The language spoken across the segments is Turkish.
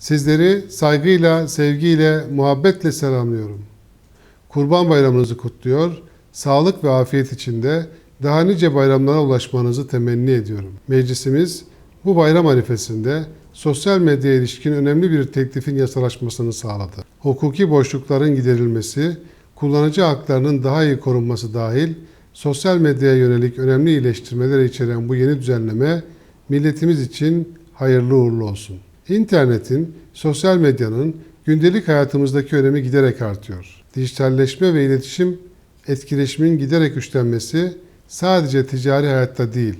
Sizleri saygıyla, sevgiyle, muhabbetle selamlıyorum. Kurban Bayramınızı kutluyor, sağlık ve afiyet içinde daha nice bayramlara ulaşmanızı temenni ediyorum. Meclisimiz bu bayram arifesinde sosyal medyaya ilişkin önemli bir teklifin yasalaşmasını sağladı. Hukuki boşlukların giderilmesi, kullanıcı haklarının daha iyi korunması dahil sosyal medyaya yönelik önemli iyileştirmeler içeren bu yeni düzenleme milletimiz için hayırlı uğurlu olsun. İnternetin, sosyal medyanın gündelik hayatımızdaki önemi giderek artıyor. Dijitalleşme ve iletişim etkileşimin giderek güçlenmesi sadece ticari hayatta değil,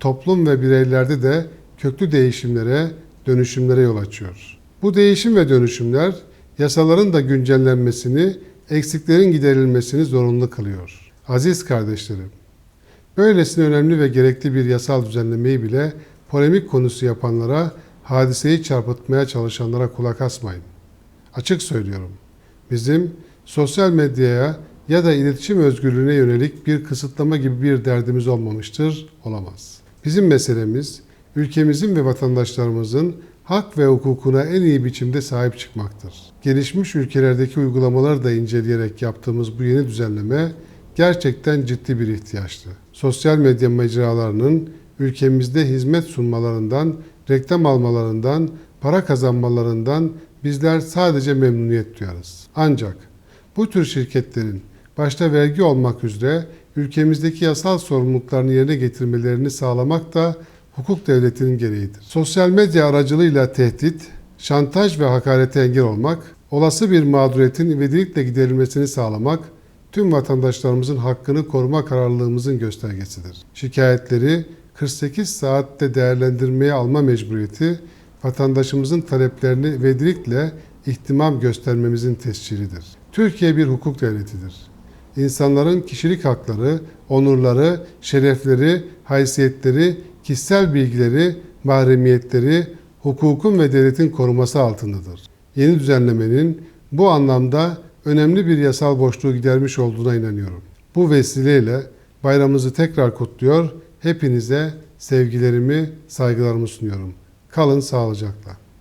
toplum ve bireylerde de köklü değişimlere, dönüşümlere yol açıyor. Bu değişim ve dönüşümler yasaların da güncellenmesini, eksiklerin giderilmesini zorunlu kılıyor. Aziz kardeşlerim, böylesine önemli ve gerekli bir yasal düzenlemeyi bile polemik konusu yapanlara, hadiseyi çarpıtmaya çalışanlara kulak asmayın. Açık söylüyorum. Bizim sosyal medyaya ya da iletişim özgürlüğüne yönelik bir kısıtlama gibi bir derdimiz olmamıştır, olamaz. Bizim meselemiz ülkemizin ve vatandaşlarımızın hak ve hukukuna en iyi biçimde sahip çıkmaktır. Gelişmiş ülkelerdeki uygulamaları da inceleyerek yaptığımız bu yeni düzenleme gerçekten ciddi bir ihtiyaçtı. Sosyal medya mecralarının ülkemizde hizmet sunmalarından, reklam almalarından, para kazanmalarından bizler sadece memnuniyet duyarız. Ancak bu tür şirketlerin başta vergi olmak üzere ülkemizdeki yasal sorumluluklarını yerine getirmelerini sağlamak da hukuk devletinin gereğidir. Sosyal medya aracılığıyla tehdit, şantaj ve hakarete engel olmak, olası bir mağduriyetin ivedilikle giderilmesini sağlamak, tüm vatandaşlarımızın hakkını koruma kararlılığımızın göstergesidir. Şikayetleri 48 saatte değerlendirmeye alma mecburiyeti, vatandaşımızın taleplerini vedilikle ihtimam göstermemizin tescilidir. Türkiye bir hukuk devletidir. İnsanların kişilik hakları, onurları, şerefleri, haysiyetleri, kişisel bilgileri, mahremiyetleri hukukun ve devletin koruması altındadır. Yeni düzenlemenin bu anlamda önemli bir yasal boşluğu gidermiş olduğuna inanıyorum. Bu vesileyle bayramımızı tekrar kutluyor, hepinize sevgilerimi, saygılarımı sunuyorum. Kalın sağlıcakla.